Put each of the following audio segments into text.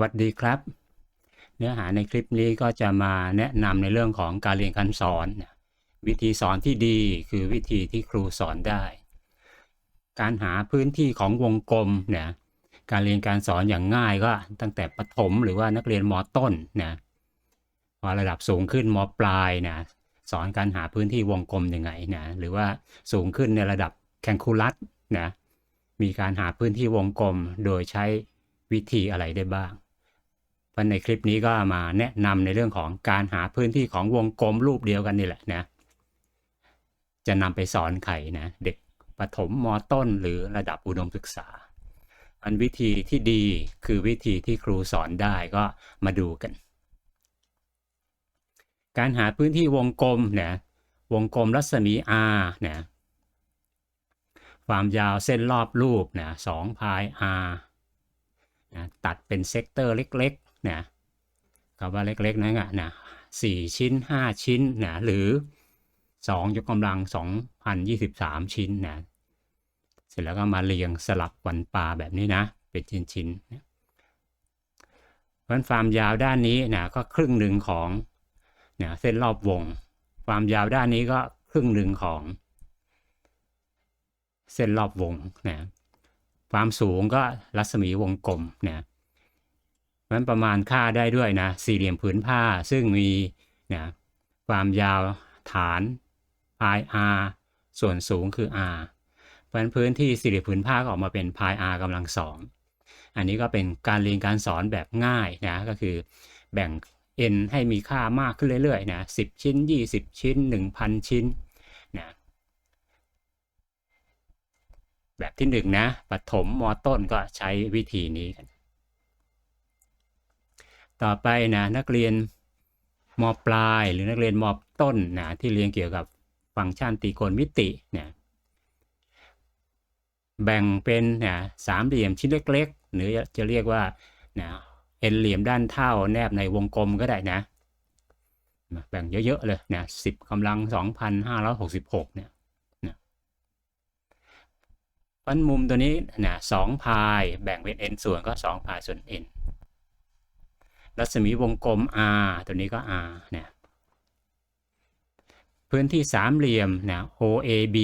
วัสดีครับ เนื้อหาในคลิปนี้ก็จะมาแนะนำในเรื่องของการเรียนการสอน วิธีสอนที่ดีคือวิธีที่ครูสอนได้ การหาพื้นที่ของวงกลมเนะการเรียนการสอนอย่างง่ายก็ตั้งแต่ประถมหรือว่านักเรียนมต้นนะพอระดับสูงขึ้นมปลายนะสอนการหาพื้นที่วงกลมยังไงนะหรือว่าสูงขึ้นในระดับแคนคูลัสนะมีการหาพื้นที่วงกลมโดยใช้วิธีอะไรได้บ้าง เพราะในคลิปนี้ก็มาแนะนำในเรื่องของการหาพื้นที่ของวงกลมรูปเดียวกันนี่แหละนะ จะนำไปสอนใครนะเด็กประถมมต้น หรือระดับอุดมศึกษา อันวิธีที่ดีคือวิธีที่ครูสอนได้ก็มาดูกัน การหาพื้นที่วงกลมนะวงกลมรัศมี r นะความยาวเส้นรอบรูปนะสองพาย r นะตัดเป็นเซกเตอร์เล็ก นะคำว่าเล็กๆนั่นอะนะสี่ชิ้น5ชิ้นนะหรือ2ยกกำลัง2,023ชิ้นนะเสร็จแล้วก็มาเรียงสลับวันปลาแบบนี้นะ เป็นชิ้นๆนะเพราะความยาวด้านนี้นะก็ครึ่งหนึ่งของนะเส้นรอบวง ความยาวด้านนี้ก็ครึ่งหนึ่งของ เส้นรอบวงนะความสูงก็รัศมีวงกลมนะ มันประมาณค่าได้ด้วยนะ สี่เหลี่ยมผืนผ้าซึ่งมีนะความยาวฐานพาย r ส่วนสูงคือ r เพราะฉะนั้นพื้นที่สี่เหลี่ยมผืนผ้าก็ออกมาเป็นพาย r กำลังสองอันนี้ก็เป็นการเรียนการสอนแบบง่ายนะก็คือแบ่ง n ให้มีค่ามากขึ้นเรื่อยๆนะ10 ชิ้น 20 ชิ้น 1,000 ชิ้นนะแบบที่1นนะปฐมมต้นก็ใช้วิธีนี้กัน ต่อไปนะนักเรียนมปลายหรือนักเรียนมต้นนะที่เรียนเกี่ยวกับฟังก์ชันตีโกณมิติเนี่ยแบ่งเป็นนะสามเหลี่ยมชิ้นเล็กๆ หรือจะเรียกว่านะเอ็นเหลี่ยมด้านเท่าแนบในวงกลมก็ได้นะ แบ่งเยอะๆเลยนะสิบกำลังสองพันห้าร้อยหกสิบหกเนี่ยปันมุมตัวนี้นะสองพายแบ่งเป็น n ส่วนก็สองพายส่วน n รัศมีวงกลม r ตัวนี้ก็ r เนี่ยพื้นที่สามเหลี่ยมนะ OAB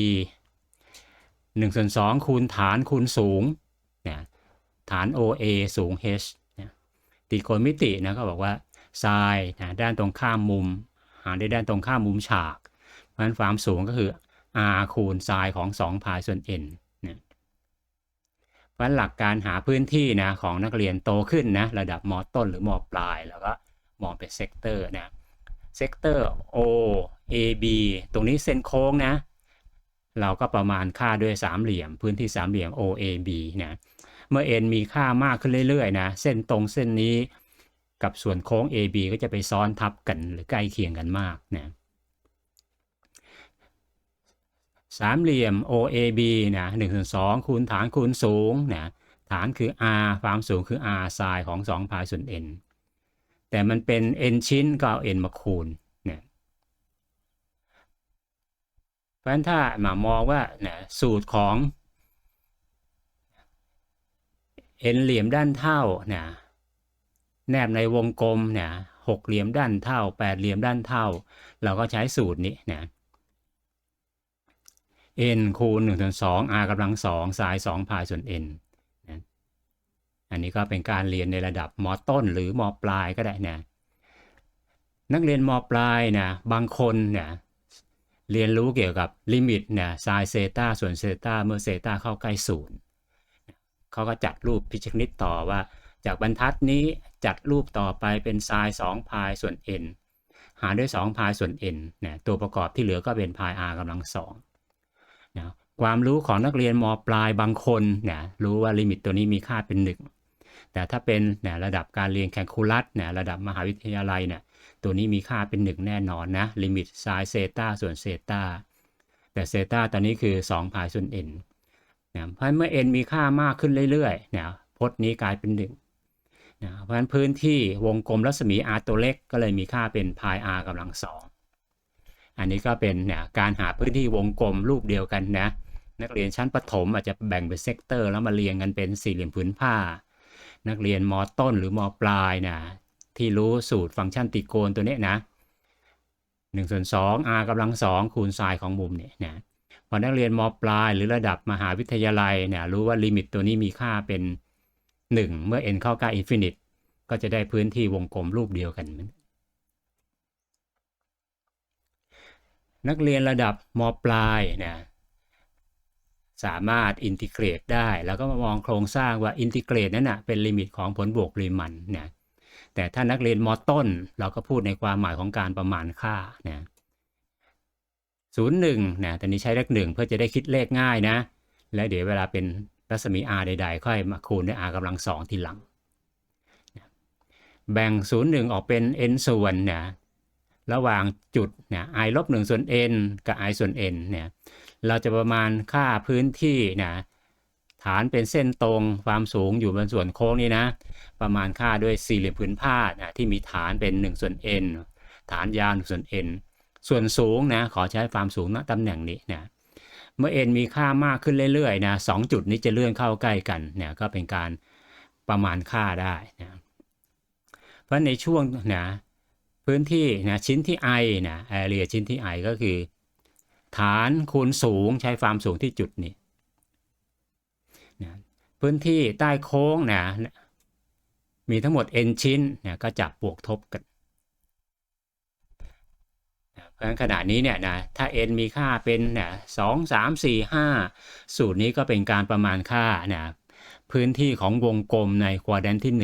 1ส่วน2คูณฐานคูณสูงนะฐาน OA สูง h นะตีโกณมิตินะก็บอกว่าไซน์นะด้านตรงข้ามมุม หาได้ด้านตรงข้ามมุมฉากเพราะฉะนั้นความสูงก็คือ r คูณไซน์ของ 2 พายส่วน n ราะหลักการหาพื้นที่นะของนักเรียนโตขึ้นนะระดับมต้นหรือมปลาย แล้วก็มองเป็นเซกเตอร์นะเซกเตอร์ O A B ตรงนี้เส้นโค้งนะ เราก็ประมาณค่าด้วยสามเหลี่ยม พื้นที่สามเหลี่ยม O A B นะเมื่อ n มีค่ามากขึ้นเรื่อยๆนะเส้นตรงเส้นนี้กับส่วนโค้ง AB ก็จะไปซ้อนทับกันหรือใกล้เคียงกันมากนะ สามเหลี่ยม OAB นะหนึ่งส่วนสองคูณฐานคูณสูงนะฐานคือ r ความสูงคือ r ไซน์ของ2พายส่วน n แต่มันเป็น n ชิ้นก็เอา n มาคูณเนี่ยเพราะฉะนั้นถ้ามามองว่านะสูตรของ n เหลี่ยมด้านเท่านะแนบในวงกลมเนี่ยหกเหลี่ยมด้านเท่าแปดเหลี่ยมด้านเท่า เราก็ใช้สูตรนี้นะ n คูณ1ส่วน2 r กำลัง2สาย2พายส่วน n นะอันนี้ก็เป็นการเรียนในระดับมต้นหรือมปลายก็ได้นะ นักเรียนมปลายนะบางคนเนี่ยเรียนรู้เกี่ยวกับลิมิตเนี่ยไซน์เซตาส่วนเซตาเมื่อเซตาเข้าใกล้ศูนย์เขาก็จัดรูปพิชคณิตต่อว่า จากบรรทัดนี้จัดรูปต่อไปเป็นไซน์2พายส่วน n หารด้วย 2 พายส่วน n นะตัวประกอบที่เหลือก็เป็นพาย r กำลัง2 นะความรู้ของนักเรียนมปลายบางคนนะรู้ว่าลิมิตตัวนี้มีค่าเป็น1แต่ถ้าเป็นนะระดับการเรียนแคลคูลัสนะระดับมหาวิทยาลัยเนะี่ยตัวนี้มีค่าเป็น1แน่นอนนะลิมิตไซน์เซตาส่วนเซตาแต่เซตาตอนนี้คือ2พายส่วน n นะเพราะเมื่อ n มีค่ามากขึ้นเรื่อยๆนะพจน์นี้กลายเป็น1นะเพราะฉะนั้นพื้นที่วงกลมรัศมี r ตัวเล็กก็เลยมีค่าเป็นพาย r กำลังสอง อันนี้ก็เป็นเนี่ยการหาพื้นที่วงกลมรูปเดียวกันนะ นักเรียนชั้นประถมอาจจะแบ่งเป็นเซกเตอร์ แล้วมาเรียงกันเป็นสี่เหลี่ยมผืนผ้า นักเรียนมต้นหรือมปลายนะที่รู้สูตรฟังก์ชันตรีโกณตัวเนี้ยนะ1ส่วน2 r กำลัง2คูณไซน์ของมุมเนี่ยนะพอนักเรียนมปลายหรือระดับมหาวิทยาลัยเนี่ยรู้ว่าลิมิตตัวนี้มีค่าเป็น 1 เมื่อ n เข้าใกล้อินฟินิตก็จะได้พื้นที่วงกลมรูปเดียวกัน นักเรียนระดับมปลายนะสามารถอินทิเกรตได้ แล้วก็มามองโครงสร้างว่าอินทิเกรตนั้นนะเป็นลิมิตของผลบวกรีมันนะแต่ถ้านักเรียนมต้น เราก็พูดในความหมายของการประมาณค่านะศูนย์หนึ่งนะตอนนี้ใช้เลขหนึ่งเพื่อจะได้คิดเลขง่ายนะ และเดี๋ยวเวลาเป็นรัศมี r ใด ๆ ค่อยมาคูณด้วย r กำลังสองทีหลัง แบ่งศูนย์หนึ่งออกเป็น n ส่วนนะ ระหว่างจุดเนะ i ลบหนึ่งส่วน n กับ i ส่วน n เนี่ย เราจะประมาณค่าพื้นที่เนะฐานเป็นเส้นตรงความสูงอยู่บนส่วนโค้งนี้นะ ประมาณค่าด้วยสี่เหลี่ยมผืนผ้าที่มีฐานเป็น1ส่วน n ฐานยาว1ส่วน n ส่วนสูงนะขอใช้ความสูงณตำแหน่งนี้นะเมื่อ n มีค่ามากขึ้นเรื่อยๆนะสจุดนี้จะเลื่อนเข้าใกล้กันเนี่ยก็เป็นการประมาณค่าได้นะเพราะในช่วงนะ พื้นที่นะชิ้นที่ i นะแอเรียชิ้นที่ i ก็คือ ฐานคูณสูงใช้ความสูงที่จุดนี้นะพื้นที่ใต้โค้งนะมีทั้งหมด n ชิ้นนะก็จับบวกทบกันเพราะฉะนั้นขณะนี้เนี่ยนะถ้า n มีค่าเป็นนะสองสามสี่ห้าสูตรนี้ก็เป็นการประมาณค่านะพื้นที่ของวงกลมในควอแดนที่1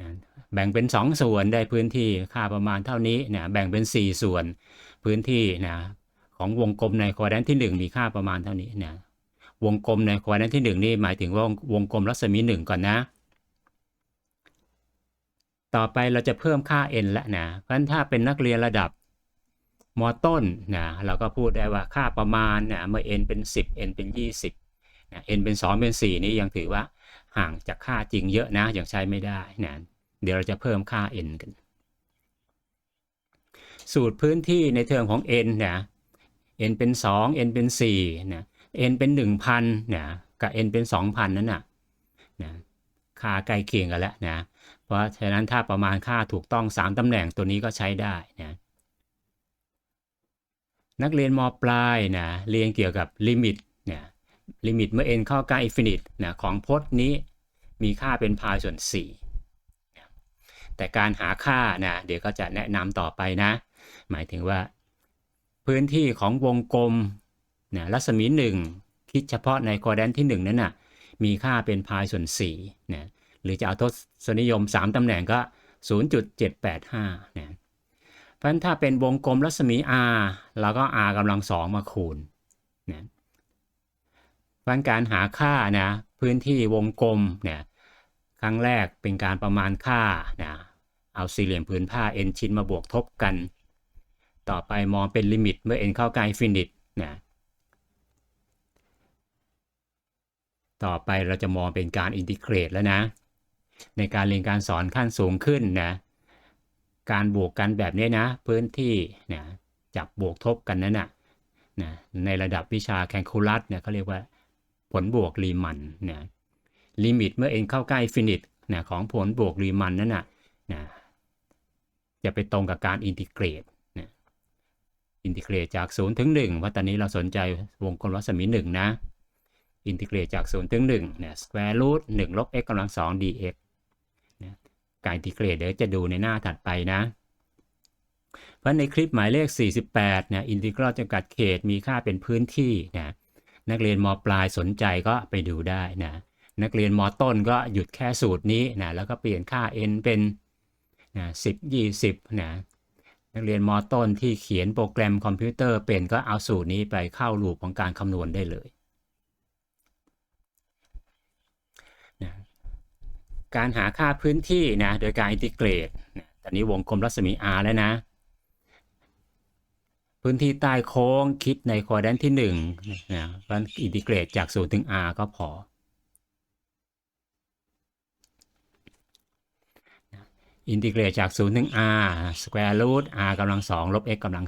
นะ แบ่งเป็น 2 ส่วนได้พื้นที่ค่าประมาณเท่านี้เนะแบ่งเป็น 4 ส่วน พื้นที่นะของวงกลมในควอแดนที่ 1 มีค่าประมาณเท่านี้เนะวงกลมในควอแดนที่ 1 นี่หมายถึงว่าวงกลมรัศมี 1 ก่อนนะ ต่อไปเราจะเพิ่มค่า n ละนะเพราะฉะนั้นถ้าเป็นนักเรียนระดับมต้นนะเราก็พูดได้ว่าค่าประมาณนะเมื่อ n เป็น 10 n เป็น 20นะ n เป็น 2 เป็น 4 นี่ยังถือว่าห่างจากค่าจริงเยอะนะยังใช้ไม่ได้นะ เดี๋ยวเราจะเพิ่มค่า n กัน สูตรพื้นที่ในเทอมของ n นะ n เป็น 2 n เป็น4นะ n เป็น 1,000นะกับ n เป็น 2,000 นั้นนะนะค่าใกล้เคียงกันแล้วนะ เพราะฉะนั้นถ้าประมาณค่าถูกต้อง 3ตำแหน่งตัวนี้ก็ใช้ได้นะนักเรียนมปลายนะเรียนเกี่ยวกับลิมิตนะลิมิตเมื่อ n เข้าใกล้อินฟินิตนะของพจน์นี้มีค่าเป็นพายส่วน 4 แต่การหาค่านะเดี๋ยวก็จะแนะนำต่อไปนะ หมายถึงว่า พื้นที่ของวงกลมนะรัศมี 1 คิดเฉพาะในควอแดนที่ 1 นั้นนะ่ะมีค่าเป็นพายส่วน4นะหรือจะเอาทศนิยม 3ตำแหน่งก็ 0.785นะเพราะฉะนั้นถ้าเป็นวงกลมรัศมี r เราก็ r กำลัง2มาคูณนะเพราะการหาค่านะพื้นที่วงกลมเนี่ยครั้งแรกเป็นการประมาณค่านะ เอาสี่เหลี่ยมผืนผ้า n ชิ้นมาบวกทบกัน ต่อไปมองเป็นลิมิตเมื่อ n เข้าใกล้ฟินิตนะต่อไปเราจะมองเป็นการอินทิเกรตแล้วนะ ในการเรียนการสอนขั้นสูงขึ้นนะ การบวกกันแบบนี้นะ พื้นที่นะจับบวกทบกันนั้นนะนะในระดับวิชาแคลคูลัสเนี่ยเขาเรียกว่าผลบวกรีมันนะลิมิตเมื่อ n เข้าใกล้ฟินิตนะของผลบวกรีมันนั้นนะนะ จะไปตรงกับการอินทิเกรตนะอินทิเกรตจาก 0 ถึง 1 ว่าตอนนี้เราสนใจวงกลมรัศมี 1 นะ อินทิเกรตจาก 0 ถึง1เนี่ย square root 1ลบ x กำลัง 2 dx นะการอินทิเกรตเดี๋ยวจะดูในหน้าถัดไปนะ เพราะในคลิปหมายเลข 48เนี่ยอินทิกรัลจำกัดเขตมีค่าเป็นพื้นที่นะนักเรียนมปลายสนใจก็ไปดูได้นะนักเรียนมต้นก็หยุดแค่สูตรนี้นะแล้วก็เปลี่ยนค่า n เป็น นะ10 20นะนักเรียนมต้นที่เขียนโปรแกรมคอมพิวเตอร์เป็นก็เอาสูตรนี้ไปเข้าลูปของการคำนวณได้เลยการหาค่าพื้นที่นะโดยการอินทิเกรตนะตอนนี้วงกลมรัศมี r แล้วนะ พื้นที่ใต้โค้งคิดในควอแดนที่1นะเพราะอินทิเกรตจาก0ถึง r ก็พอ อินทิเกรตจาก0ถึง r square root r กำลัง2ลบ x กำลัง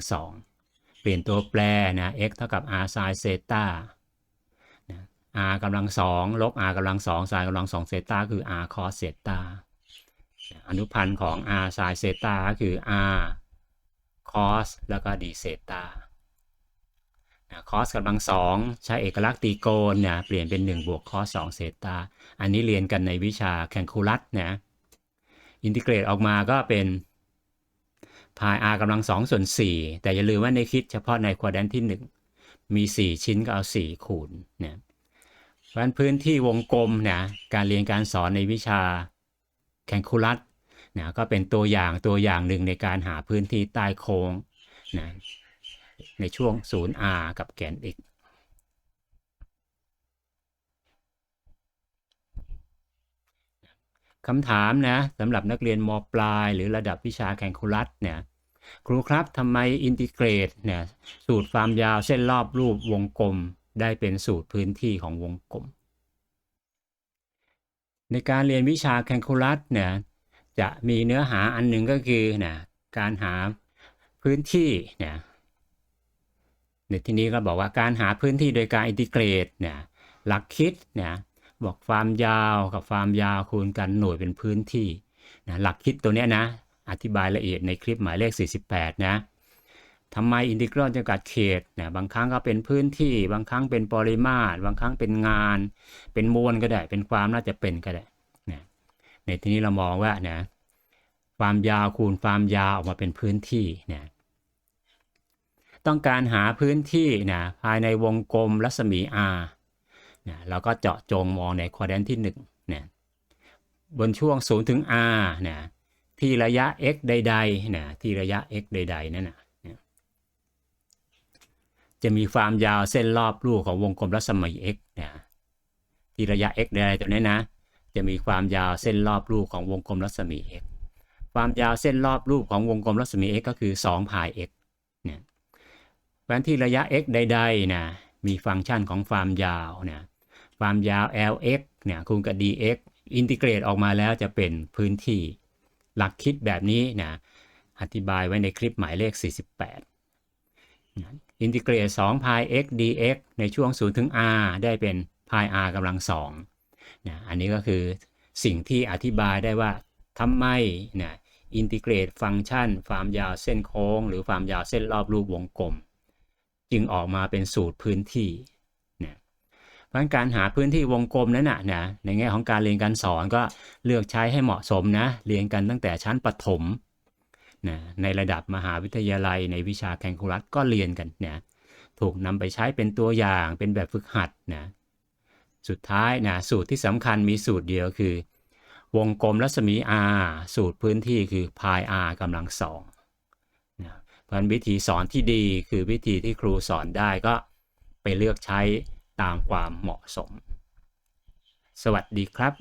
2เปลี่ยนตัวแปรนะ x เท่ากับ r sin เซต้า r กำลังสองลบ r กำลังสอง sin กำลังสองเซต้าคือ r cos เซต้าอนุพันธ์ของ r sin เซต้าก็คือ r cos แล้วก็ d เซต้า cos กำลังสองใช้เอกลักษณ์ตีโกณเนี่ยเปลี่ยนเป็น 1 บวก cos 2เซต้า อันนี้เรียนกันในวิชาแคลคูลัสนะ อินทิเกรตออกมาก็เป็นพาย r กำลังสองส่วน 4 แต่อย่าลืมว่าในคิดเฉพาะในควอดแดนที่ 1 มี 4 ชิ้นก็เอา 4 คูณเนี่ยเพราะฉะนั้นพื้นที่วงกลมเนะการเรียนการสอนในวิชาแคลคูลัสนะก็เป็นตัวอย่างตัวอย่างหนึ่งในการหาพื้นที่ใต้โค้งนะในช่วง 0r กับแกน x คำถามนะสำหรับนักเรียนมปลาย หรือระดับวิชาแคลคูลัสเนี่ยครูครับทำไมอินทิเกรตเนี่ยสูตรความยาวเส้นรอบรูปวงกลม ได้เป็นสูตรพื้นที่ของวงกลม ในการเรียนวิชาแคลคูลัสเนี่ยจะมีเนื้อหาอันหนึ่งก็คือนะการหาพื้นที่เนี่ยในที่นี้ก็บอกว่าการหาพื้นที่โดยการอินทิเกรตเนี่ยหลักคิดเนี่ย บอกความยาวกับความยาวคูณกันหน่วยเป็นพื้นที่นะหลักคิดตัวเนี้ยนะ อธิบายละเอียดในคลิปหมายเลข 48 นะทำไมอินทิกรัลจำกัดเขตเนี่ยบางครั้งก็เป็นพื้นที่ บางครั้งเป็นปริมาตร บางครั้งเป็นงาน เป็นมวลก็ได้ เป็นความน่าจะเป็นก็ได้นะในที่นี้เรามองว่านะความยาวคูณความยาวออกมาเป็นพื้นที่นะต้องการหาพื้นที่นะภายในวงกลมรัศมี r นะเราก็เจาะจงมองในควอดแดนที่1นะบนช่วง 0 ถึง r นะที่ระยะ x ใดๆนะที่ระยะ x ใดๆนั่นนะจะมีความยาวเส้นรอบรูของวงกลมรัศมี x นะที่ระยะ x ใดๆตัวนี้นะ จะมีความยาวเส้นรอบรูของวงกลมรัศมี x ความยาวเส้นรอบรูปของวงกลมรัศมี x ก็คือ2พาย x เนี่ยเพราะฉะนั้นที่ระยะ x ใดๆนะ มีฟังก์ชันของความยาวนะ ความยาว lx เนี่ยคูณกับ dx อินทิเกรตออกมาแล้วจะเป็นพื้นที่ หลักคิดแบบนี้นะอธิบายไว้ในคลิปหมายเลข 48 อินทิเกรต2 pi x dx ในช่วง 0 ถึง r ได้เป็น pi r กำลัง2นะอันนี้ก็คือสิ่งที่อธิบายได้ว่าทำไมนะอินทิเกรตฟังก์ชัน ความยาวเส้นโค้ง หรือความยาวเส้นรอบรูปวงกลม จึงออกมาเป็นสูตรพื้นที่ ราะการหาพื้นที่วงกลมนั้นนะนะในแง่ของการเรียนการสอนก็เลือกใช้ให้เหมาะสมนะ เรียนกันตั้งแต่ชั้นประถมนะในระดับมหาวิทยาลัยในวิชาแคลคูลัสก็เรียนกันนะถูกนำไปใช้เป็นตัวอย่างเป็นแบบฝึกหัดนะสุดท้ายนะสูตรที่สำคัญมีสูตรเดียวคือ วงกลมรัศมี r สูตรพื้นที่คือ pi r กำลังสองนะเพราะวิธีสอนที่ดีคือวิธีที่ครูสอนได้ก็ไปเลือกใช้ ตามความเหมาะสม สวัสดีครับ